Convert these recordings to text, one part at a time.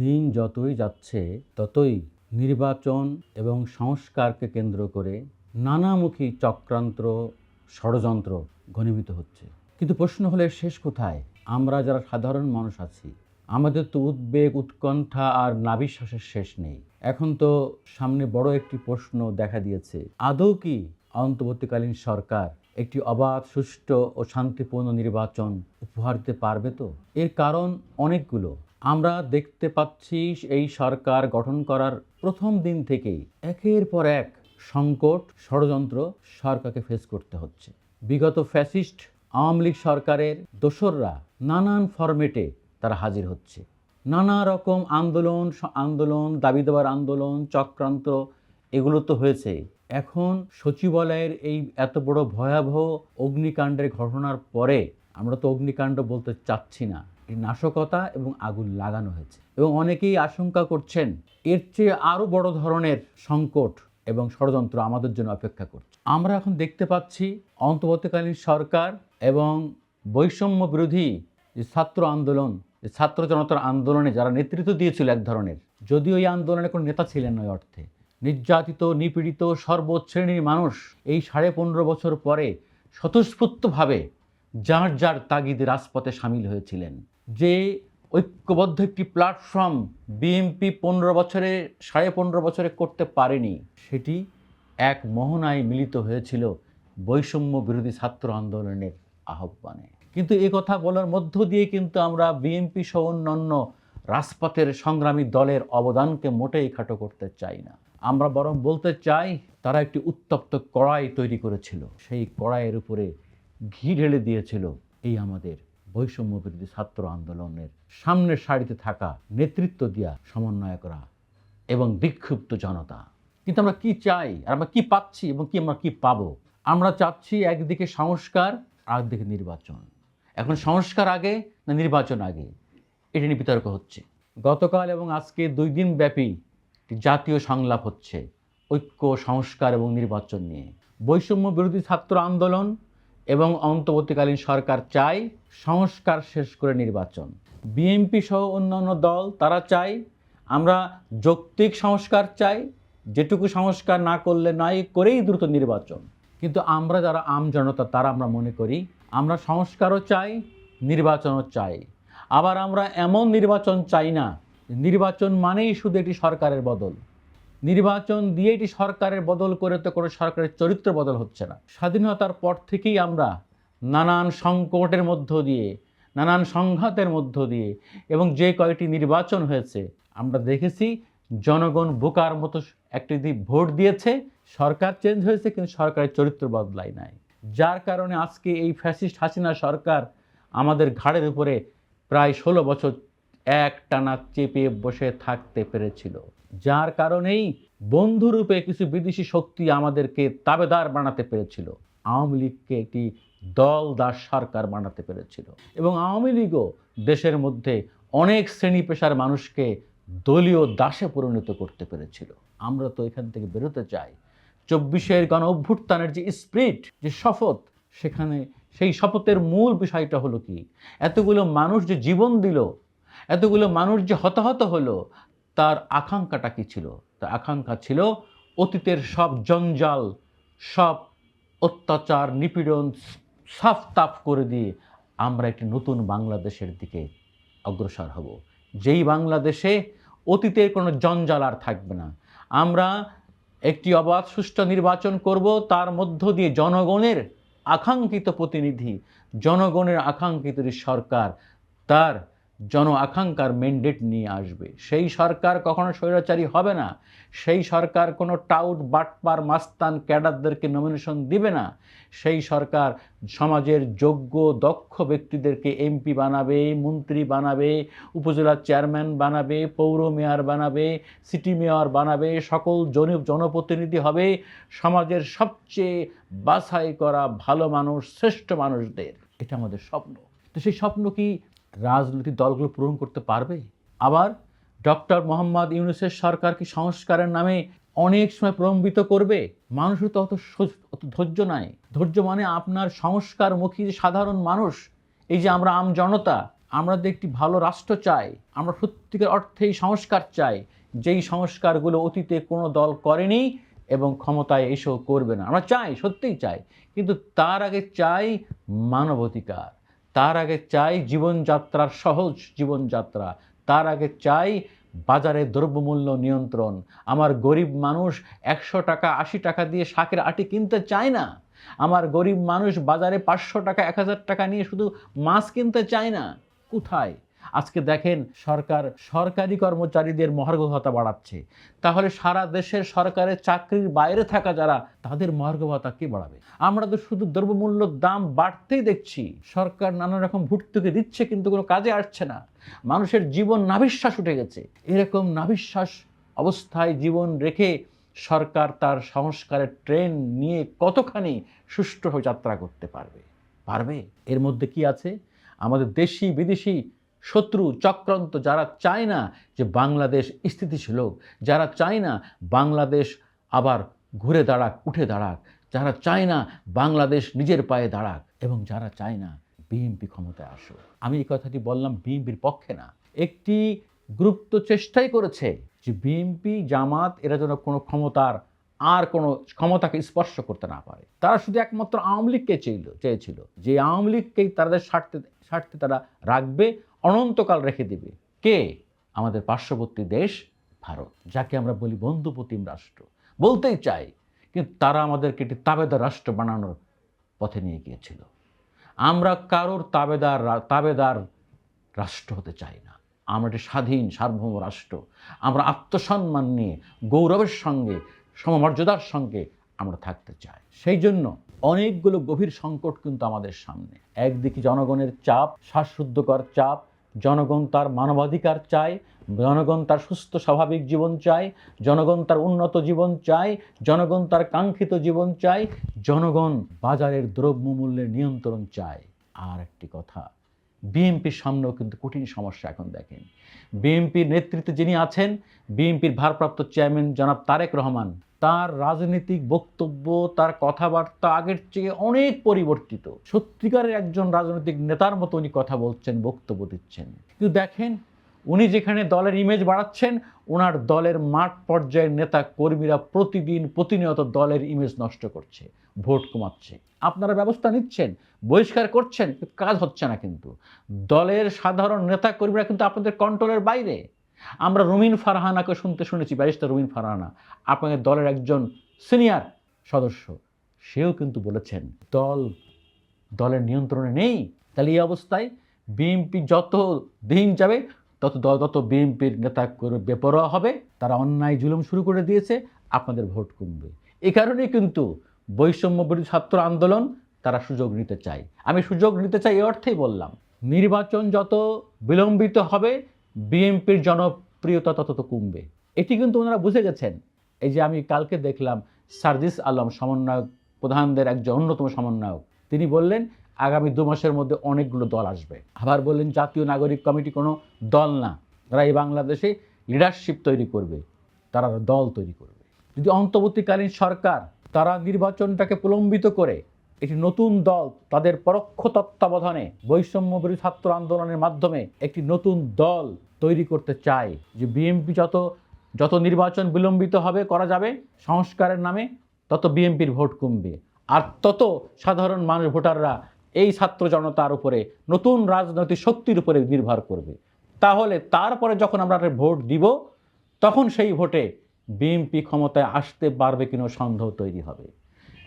দিন যতই যাচ্ছে, ততই নির্বাচন এবং সংস্কারকে কেন্দ্র করে নানামুখী চক্রান্ত, ষড়যন্ত্র ঘনীভূত হচ্ছে। কিন্তু প্রশ্ন হলে শেষ কোথায়? আমরা যারা সাধারণ মানুষ আছি, আমাদের তো উদ্বেগ, উৎকণ্ঠা আর নাবিশ্বাসের শেষ নেই। এখন তো সামনে বড় একটি প্রশ্ন দেখা দিয়েছে, আদৌ কি অন্তর্বর্তীকালীন সরকার একটি অবাধ, সুষ্ঠু ও শান্তিপূর্ণ নির্বাচন উপহার দিতে পারবে তো? এর কারণ অনেকগুলো। আমরা দেখতে পাচ্ছি এই সরকার গঠন করার প্রথম দিন থেকেই একের পর এক সংকট ষড়যন্ত্র সরকারকে ফেস করতে হচ্ছে। বিগত ফ্যাসিস্ট আওয়ামী লীগ সরকারের দোসররা নানান ফরম্যাটে তারা হাজির হচ্ছে। নানা রকম আন্দোলন আন্দোলন, দাবি দেওয়ার আন্দোলন, চক্রান্ত, এগুলো তো হয়েছে। এখন সচিবালয়ের এই এত বড় ভয়াবহ অগ্নিকাণ্ডের ঘটনার পরে আমরা তো অগ্নিকাণ্ড বলতে চাচ্ছি না। নাশকতা এবং আগুন লাগানো হয়েছে। এবং অনেকেই আশঙ্কা করছেন এর চেয়ে আরও বড় ধরনের সংকট এবং ষড়যন্ত্র আমাদের জন্য অপেক্ষা করছে। আমরা এখন দেখতে পাচ্ছি অন্তর্বর্তীকালীন সরকার এবং বৈষম্য বিরোধী যে ছাত্র আন্দোলন, যে ছাত্র জনতার আন্দোলনে যারা নেতৃত্ব দিয়েছিল এক ধরনের, যদিও এই আন্দোলনে কোনো নেতা ছিলেন না অর্থে। নির্যাতিত, নিপীড়িত, সর্বশ্রেণীর মানুষ এই সাড়ে পনেরো বছর পরে স্বতঃস্ফূর্তভাবে যার যার তাগিদে রাজপথে সামিল হয়েছিলেন। যে ঐক্যবদ্ধ একটি প্ল্যাটফর্ম বিএমপি পনেরো বছরে, সাড়ে পনেরো বছরে করতে পারেনি, সেটি এক মোহনায় মিলিত হয়েছিল বৈষম্য বিরোধী ছাত্র আন্দোলনের আহ্বানে। কিন্তু এ কথা বলার মধ্য দিয়ে কিন্তু আমরা বিএনপি সহ অন্যান্য রাজপথের সংগ্রামী দলের অবদানকে মোটেই খাটো করতে চাই না। আমরা বরং বলতে চাই, তারা একটি উত্তপ্ত কড়াই তৈরি করেছিল। সেই কড়াইয়ের উপরে ঘি ঢেলে দিয়েছিল। এই আমাদের বৈষম্য বিরোধী ছাত্র আন্দোলনের সামনের সারিতে থাকা নেতৃত্ব দেওয়া সমন্বয়করা এবং বিক্ষুব্ধ জনতা। কিন্তু আমরা কি চাই? আর আমরা কি পাচ্ছি এবং কি আমরা কি পাবো? আমরা চাচ্ছি একদিকে সংস্কার আর একদিকে নির্বাচন। এখন সংস্কার আগে না নির্বাচন আগে? এটা নিয়ে বিতর্ক হচ্ছে। গতকাল এবং আজকে দুই দিন ব্যাপী জাতীয় সংলাপ হচ্ছে ঐক্য, সংস্কার এবং নির্বাচন নিয়ে। বৈষম্য বিরোধী ছাত্র আন্দোলন এবং অন্তর্বর্তীকালীন সরকার চায় সংস্কার শেষ করে নির্বাচন। বিএনপি সহ অন্যান্য দল, তারা চায় আমরা যৌক্তিক সংস্কার চাই, যেটুকু সংস্কার না করলে নয় করেই দ্রুত নির্বাচন। কিন্তু আমরা যারা আম জনতা, তারা আমরা মনে করি আমরা সংস্কারও চাই, নির্বাচনও চাই। আবার আমরা এমন নির্বাচন চাই না, নির্বাচন মানেই শুধু একটি সরকারের বদল। নির্বাচন দিয়ে এটি সরকারের বদল করে তো কোনো সরকারের চরিত্র বদল হচ্ছে না। স্বাধীনতার পর থেকেই আমরা নানান সংকটের মধ্য দিয়ে, নানান সংঘাতের মধ্য দিয়ে এবং যে কয়েকটি নির্বাচন হয়েছে, আমরা দেখেছি জনগণ বোকার মতো একটি দি ভোট দিয়েছে, সরকার চেঞ্জ হয়েছে কিন্তু সরকারের চরিত্র বদলাই নাই। যার কারণে আজকে এই ফ্যাসিস্ট হাসিনা সরকার আমাদের ঘাড়ের উপরে প্রায় ষোলো বছর এক টানা চেপে বসে থাকতে পেরেছিল। যার কারণেই বন্ধুরূপে কিছু বিদেশি শক্তি আমাদেরকে তাবেদার বানাতে পেরেছিল। আওয়ামী লীগকে একটি দল দাস সরকার বানাতে পেরেছিল। এবং আওয়ামী লীগও দেশের মধ্যে অনেক শ্রেণি পেশার মানুষকে দলীয় দাসে পরিণত করতে পেরেছিল। আমরা তো এখান থেকে বেরোতে চাই। চব্বিশের গণ অভ্যুত্থানের যে স্প্রিট, যে শপথ, সেখানে সেই শপথের মূল বিষয়টা হলো কি? এতগুলো মানুষ যে জীবন দিল এতগুলো মানুষ যে হতাহত হলো, তার আকাঙ্ক্ষাটা কি ছিল? তার আকাঙ্ক্ষা ছিল অতীতের সব জঞ্জাল, সব অত্যাচার, নিপীড়ন সাফ তাফ করে দিয়ে আমরা একটি নতুন বাংলাদেশের দিকে অগ্রসর হব। যেই বাংলাদেশে অতীতের কোনো জঞ্জাল আর থাকবে না। আমরা একটি অবাধ সুষ্ঠু নির্বাচন করব, তার মধ্য দিয়ে জনগণের আকাঙ্ক্ষিত প্রতিনিধি, জনগণের আকাঙ্ক্ষিত সরকার, তার জন আকাঙ্ক্ষার ম্যান্ডেট নিয়ে আসবে। সেই সরকার কখনো স্বৈরাচারী হবে না। সেই সরকার কোনো টাউট, বাটপার, মাস্তান ক্যাডারদেরকে নমিনেশন দিবে না। সেই সরকার সমাজের যোগ্য, দক্ষ ব্যক্তিদেরকে এমপি বানাবে, মন্ত্রী বানাবে, উপজেলা চেয়ারম্যান বানাবে, পৌর মেয়র বানাবে সিটি মেয়র বানাবে, সকল জন, জনপ্রতিনিধি হবে। সমাজের সবচেয়ে বাছাই করা ভালো মানুষ, শ্রেষ্ঠ মানুষদের। এটা আমাদের স্বপ্ন। তো সেই স্বপ্ন কি রাজনৈতিক দলগুলো পূরণ করতে পারবে? আবার ডক্টর মোহাম্মদ ইউনুসের সরকার কি সংস্কারের নামে অনেক সময় প্রলম্বিত করবে? মানুষের তো অত অত ধৈর্য নাই। ধৈর্য মানে আপনার সংস্কারমুখী যে সাধারণ মানুষ, এই যে আমরা আম জনতা, আমরা যে একটি ভালো রাষ্ট্র চাই, আমরা সত্যিকার অর্থেই সংস্কার চাই, যেই সংস্কারগুলো অতীতে কোনো দল করেনি এবং ক্ষমতায় এসেও করবে না। আমরা চাই, সত্যিই চাই, কিন্তু তার আগে চাই মানবাধিকার। তার আগে চাই জীবনযাত্রার সহজ জীবনযাত্রা। তার আগে চাই বাজারে দ্রব্যমূল্য নিয়ন্ত্রণ। আমার গরিব মানুষ একশো টাকা, আশি টাকা দিয়ে শাকের আটি কিনতে চায় না। আমার গরিব মানুষ বাজারে পাঁচশো টাকা, এক হাজার টাকা নিয়ে শুধু মাছ কিনতে চায় না। কোথায় আজকে দেখেন সরকার, সরকারি কর্মচারীদের মহার্ঘ ভাতা বাড়াচ্ছে। তাহলে সারা দেশের সরকারের চাকরির বাইরে থাকা যারা, তাদের মহার্ঘ ভাতা কে বাড়াবে? আমরা তো শুধু দ্রব্যমূল্যর দাম বাড়তেই দেখছি। সরকার নানা রকম ভর্তুকি দিচ্ছে কিন্তু কোনো কাজে আসছে না। মানুষের জীবন নাভিশ্বাস উঠে গেছে। এরকম নাভিশ্বাস অবস্থায় জীবন রেখে সরকার তার সংস্কারের ট্রেন নিয়ে কতখানি সুষ্ঠুভাবে যাত্রা করতে পারবে? পারবে? এর মধ্যে কি আছে? আমাদের দেশি বিদেশি শত্রু চক্রান্ত, যারা চায় না যে বাংলাদেশ স্থিতিশীল হোক, যারা চায় না বাংলাদেশ আবার ঘুরে দাঁড়াক, উঠে দাঁড়াক, যারা চায় না বাংলাদেশ নিজের পায়ে দাঁড়াক এবং যারা চায় না বিএনপি ক্ষমতায় আসুক। আমি এই কথাটি বললাম বিএনপির পক্ষে না। একটি গ্রুপ তো চেষ্টাই করেছে যে বিএনপি, জামাত, এরা যেন কোনো ক্ষমতার আর কোনো ক্ষমতাকে স্পর্শ করতে না পারে। তারা শুধু একমাত্র আওয়ামী লীগকে চেয়েছিল চেয়েছিল। যে আওয়ামী লীগকেই তাদের স্বার্থে স্বার্থে তারা রাখবে অনন্তকাল রেখে দেবে। কে? আমাদের পার্শ্ববর্তী দেশ ভারত, যাকে আমরা বলি বন্ধুপ্রতিম রাষ্ট্র। বলতেই চাই, কিন্তু তারা আমাদেরকে একটি তাবেদার রাষ্ট্র বানানোর পথে নিয়ে গিয়েছিল। আমরা কারোর তাবেদার তাবেদার রাষ্ট্র হতে চাই না। আমরা একটি স্বাধীন, সার্বভৌম রাষ্ট্র। আমরা আত্মসম্মান নিয়ে, গৌরবের সঙ্গে, সমমর্যাদার সঙ্গে আমরা থাকতে চাই। সেই জন্য অনেকগুলো গভীর সংকট কিন্তু আমাদের সামনে। একদিকে জনগণের চাপ, শ্বাসরুদ্ধকর চাপ জনগণ তার মানবাধিকার চায়, জনগণ তার সুস্থ স্বাভাবিক জীবন চায়, জনগণ তার উন্নত জীবন চায়, জনগণ তার কাঙ্ক্ষিত জীবন চায়, জনগণ বাজারের দ্রব্যমূল্যের নিয়ন্ত্রণ চায়। আর একটি কথা, বিএনপির সামনেও কিন্তু কঠিন সমস্যা এখন দেখেন। বিএনপির নেতৃত্বে যিনি আছেন, বিএনপির ভারপ্রাপ্ত চেয়ারম্যান জনাব তারেক রহমান তার রাজনৈতিক বক্তব্য, তার কথাবার্তা আগের চেয়ে অনেক পরিবর্তিত। সত্যিকারের একজন রাজনৈতিক নেতার মতো উনি কথা বলছেন, বক্তব্য দিচ্ছেন। কিন্তু দেখেন, উনি যেখানে দলের ইমেজ বাড়াচ্ছেন, ওনার দলের মাঠ পর্যায়ের নেতা কর্মীরা প্রতিদিন প্রতিনিয়ত দলের ইমেজ নষ্ট করছে, ভোট কমাচ্ছে। আপনারা ব্যবস্থা নিচ্ছেন, বহিষ্কার করছেন কাজ হচ্ছে না কিন্তু। দলের সাধারণ নেতা কর্মীরা কিন্তু আপনাদের কন্ট্রোলের বাইরে। আমরা রুমিন ফারহানাকে শুনতে শুনেছি, ব্যারিস্টার রুমিন ফারহানা। আপনাদের দলের একজন সিনিয়র সদস্য, সেও কিন্তু বলেছেন, দল, দলের নিয়ন্ত্রণে নেই। তাহলে এই অবস্থায় বিএনপি যত দিন যাবে, তত দল, তত বিএনপির নেতা বেপরোয়া হবে। তারা অন্যায় জুলুম শুরু করে দিয়েছে, আপনাদের ভোট কমবে। এ কারণেই কিন্তু বৈষম্য বিরোধী ছাত্র আন্দোলন তারা সুযোগ নিতে চায়। আমি সুযোগ নিতে চাই এই অর্থেই বললাম, নির্বাচন যত বিলম্বিত হবে বিএনপির জনপ্রিয়তা তত কমবে। এটি কিন্তু ওনারা বুঝে গেছেন। এই যে আমি কালকে দেখলাম সার্জিস আলম সমন্বয়ক, প্রধানদের একজন অন্যতম সমন্বয়ক, তিনি বললেন, আগামী দু মাসের মধ্যে অনেকগুলো দল আসবে। আবার বললেন, জাতীয় নাগরিক কমিটি কোনো দল না। তারা এই বাংলাদেশে লিডারশিপ তৈরি করবে। তারা দল তৈরি করবে। যদি অন্তর্বর্তীকালীন সরকার তারা নির্বাচনটাকে প্রলম্বিত করে একটি নতুন দল তাদের পরোক্ষ তত্ত্বাবধানে বৈষম্য বিরোধী ছাত্র আন্দোলনের মাধ্যমে একটি নতুন দল তৈরি করতে চায়। যে বিএনপি যত যত নির্বাচন বিলম্বিত হবে করা যাবে, সংস্কারের নামে তত বিএনপির ভোট কমবে। আর তত সাধারণ মানুষ, ভোটাররা এই ছাত্র জনতার উপরে, নতুন রাজনৈতিক শক্তির উপরে নির্ভর করবে। তাহলে তারপরে যখন আমরা ভোট দিব, তখন সেই ভোটে বিএনপি ক্ষমতায় আসতে পারবে কিনা সন্দেহ তৈরি হবে।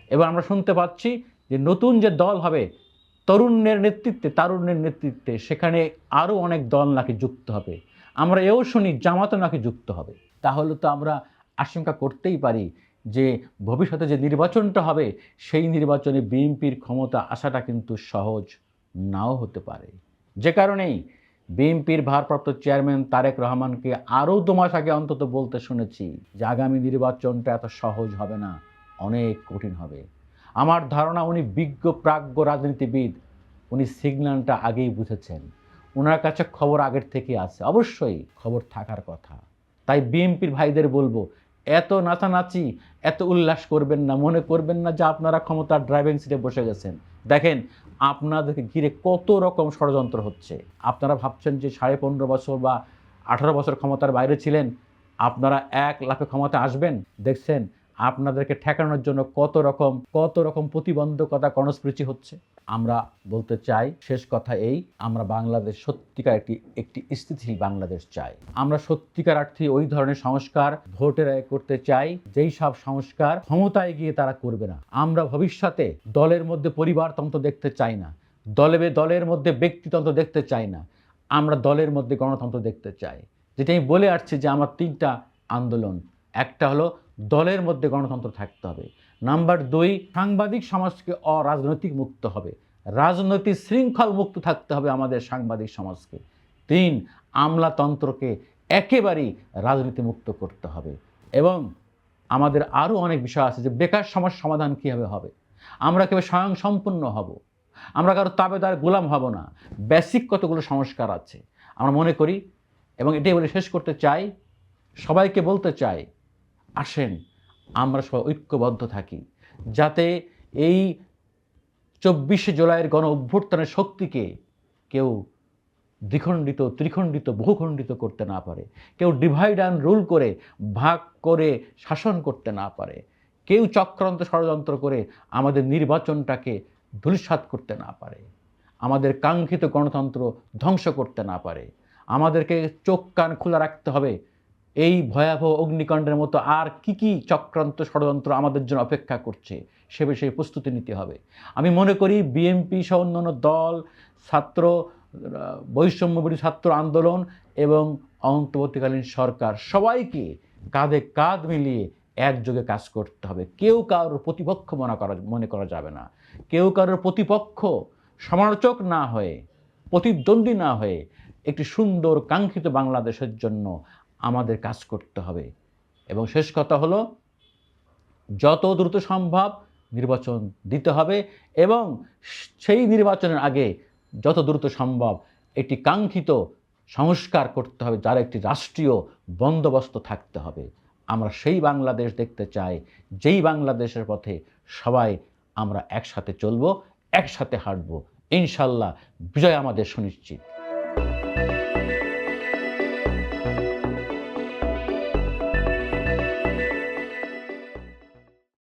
এবার আমরা শুনতে পাচ্ছি যে নতুন যে দল হবে, তরুণের নেতৃত্বে, তারুণ্যের নেতৃত্বে সেখানে আরও অনেক দল নাকি যুক্ত হবে। আমরা এও শুনি জামাতও নাকি যুক্ত হবে। তাহলে তো আমরা আশঙ্কা করতেই পারি যে ভবিষ্যতে যে নির্বাচনটা হবে, সেই নির্বাচনে বিএনপির ক্ষমতা আসাটা কিন্তু সহজ নাও হতে পারে। যে কারণেই বিএনপির ভারপ্রাপ্ত চেয়ারম্যান তারেক রহমানকে আরও দু মাস আগে অন্তত বলতে শুনেছি যে আগামী নির্বাচনটা এত সহজ হবে না, অনেক কঠিন হবে। আমার ধারণা উনি বিজ্ঞ প্রাজ্ঞ রাজনীতিবিদ। উনি সিগন্যালটা আগেই বুঝেছেন। ওনার কাছে খবর আগের থেকে আছে। অবশ্যই খবর থাকার কথা। তাই বিএনপির ভাইদের বলব, এত নাচানাচি, এত উল্লাস করবেন না, মনে করবেন না যে আপনারা ক্ষমতার ড্রাইভিং সিটে বসে গেছেন। দেখেন আপনাদেরকে ঘিরে কত রকম ষড়যন্ত্র হচ্ছে। আপনারা ভাবছেন যে সাড়ে পনেরো বছর বা আঠারো বছর ক্ষমতার বাইরে ছিলেন। আপনারা এক লাখে ক্ষমতা আসবেন। দেখছেন আপনাদেরকে ঠেকানোর জন্য কত রকম কত রকম প্রতিবন্ধকতা কর্ণস্পৃচি হচ্ছে। আমরা বলতে চাই, শেষ কথা এই, আমরা বাংলাদেশ সত্যিকার একটি একটি স্থিতিশীল বাংলাদেশ চাই। আমরা সত্যিকার অর্থে ওই ধরনের সংস্কার ভোটের আয় করতে চাই, যেই সব সংস্কার ক্ষমতায় গিয়ে তারা করবে না। আমরা ভবিষ্যতে দলের মধ্যে পরিবারতন্ত্র দেখতে চাই না, দলে দলের মধ্যে ব্যক্তিতন্ত্র দেখতে চাই না, আমরা দলের মধ্যে গণতন্ত্র দেখতে চাই। যেটা আমি বলে আসছি যে আমার তিনটা আন্দোলন, একটা হলো দলের মধ্যে গণতন্ত্র থাকতে হবে। নাম্বার দুই, সাংবাদিক সমাজকে অরাজনৈতিক মুক্ত হবে। রাজনৈতিক শৃঙ্খল মুক্ত থাকতে হবে আমাদের সাংবাদিক সমাজকে। তিন, আমলাতন্ত্রকে একেবারেই রাজনীতি মুক্ত করতে হবে। এবং আমাদের আরও অনেক বিষয় আছে যে বেকার সমস্যার সমাধান কীভাবে হবে? আমরা কেউ স্বয়ং সম্পূর্ণ হব। আমরা কারও তাবেদার গোলাম হব না। বেসিক কতগুলো সংস্কার আছে। আমরা মনে করি, এবং এটাই বলে শেষ করতে চাই, সবাইকে বলতে চাই আসেন, আমরা সবাই ঐক্যবদ্ধ থাকি। যাতে এই চব্বিশে জুলাইয়ের গণ অভ্যুত্থানের শক্তিকে কেউ দ্বিখণ্ডিত, ত্রিখণ্ডিত, বহুখণ্ডিত করতে না পারে। কেউ ডিভাইড অ্যান্ড রুল করে, ভাগ করে, শাসন করতে না পারে। কেউ চক্রান্ত, ষড়যন্ত্র করে আমাদের নির্বাচনটাকে ধূলিসাৎ করতে না পারে। আমাদের কাঙ্ক্ষিত গণতন্ত্র ধ্বংস করতে না পারে। আমাদেরকে চোখ কান খোলা রাখতে হবে। এই ভয়াবহ অগ্নিকাণ্ডের মতো আর কি কি চক্রান্ত ষড়যন্ত্র আমাদের জন্য অপেক্ষা করছে, সে বিষয়ে প্রস্তুতি নিতে হবে। আমি মনে করি বিএনপি সহ অন্যান্য দল, ছাত্র বৈষম্যবিরোধী ছাত্র আন্দোলন এবং অন্তর্বর্তীকালীন সরকার সবাইকে কাঁধে কাঁধ মিলিয়ে একযোগে কাজ করতে হবে। কেউ কারোর প্রতিপক্ষ মনে করা মনে করা যাবে না। কেউ কারোর প্রতিপক্ষ সমালোচক না হয়ে, প্রতিদ্বন্দ্বী না হয়ে একটি সুন্দর কাঙ্ক্ষিত বাংলাদেশের জন্য আমাদের কাজ করতে হবে। এবং শেষ কথা হলো, যত দ্রুত সম্ভব নির্বাচন দিতে হবে এবং সেই নির্বাচনের আগে যত দ্রুত সম্ভব একটি কাঙ্ক্ষিত সংস্কার করতে হবে, যার একটি রাষ্ট্রীয় বন্দোবস্ত থাকতে হবে। আমরা সেই বাংলাদেশ দেখতে চাই, যেই বাংলাদেশের পথে সবাই আমরা একসাথে চলবো, একসাথে হাঁটবো। ইনশাল্লাহ, বিজয় আমাদের সুনিশ্চিত।